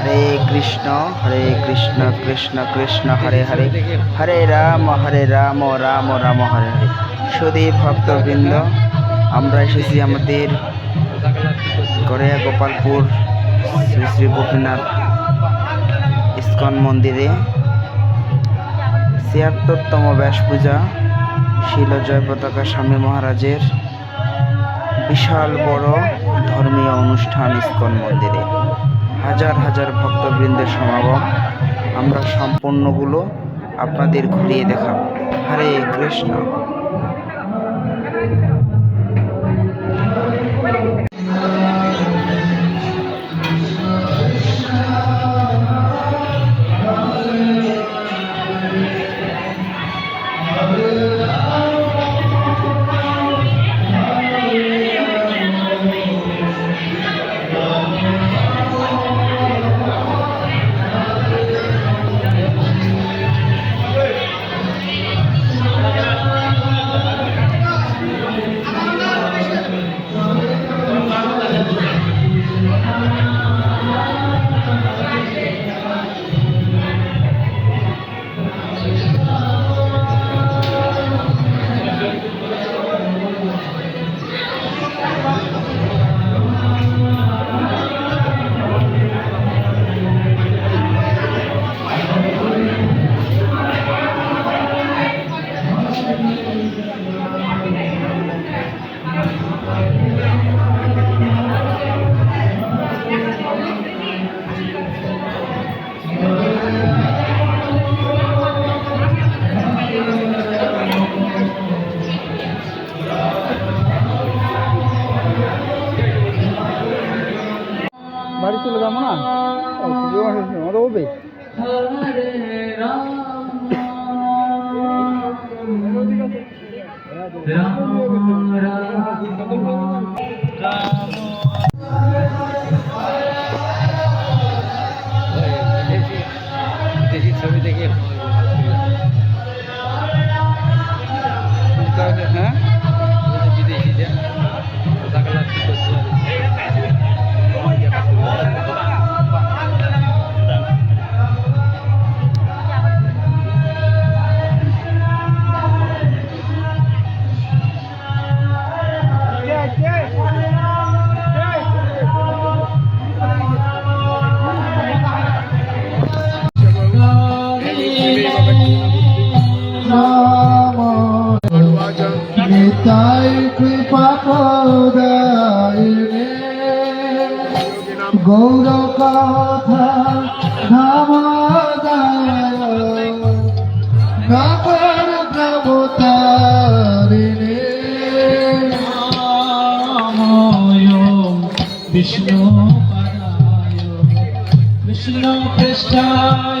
হরে কৃষ্ণ হরে কৃষ্ণ কৃষ্ণ কৃষ্ণ, হরে হরে। হরে রাম হরে রাম রাম রাম, হরে হরে। সুদীপ ভক্তবৃন্দ, আমরা এসেছি আমাদের গড়িয়া গোপালপুর শ্রী শ্রী গোপীনাথ ইস্কন মন্দিরে। ছিয়াত্তরতম ব্যাস পূজা, শিল জয় পতাকা স্বামী মহারাজের বিশাল বড় ধর্মীয় অনুষ্ঠান ইস্কন মন্দিরে। হাজার হাজার ভক্তবৃন্দের সমাগম। আমরা সম্পূর্ণগুলো আপনাদের ঘুরিয়ে দেখাব। হরে কৃষ্ণ। বাড়ি চলে যাব না ও, পুজো আসছে, আমাদের হবে দেশি নিতাই কৃপা প্রদায়নে গৌর কথা ধামাদায় নগর প্রভুতারিণে বিষ্ণু পদায় বিষ্ণু পৃষ্ঠায়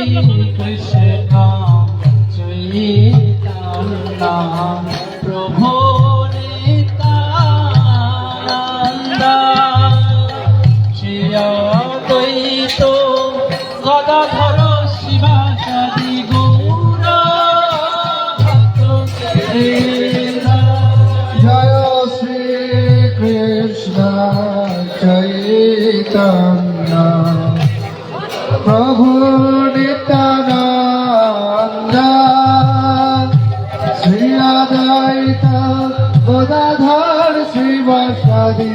শ্রীকৃষ্ণ চৈতন্য প্রভু নিত্যানন্দ শ্রী অদ্বৈত চৈতন্য প্রভু নিত্যানন্দ শ্রী অদ্বৈত গোদাধর শ্রীবাসাদি।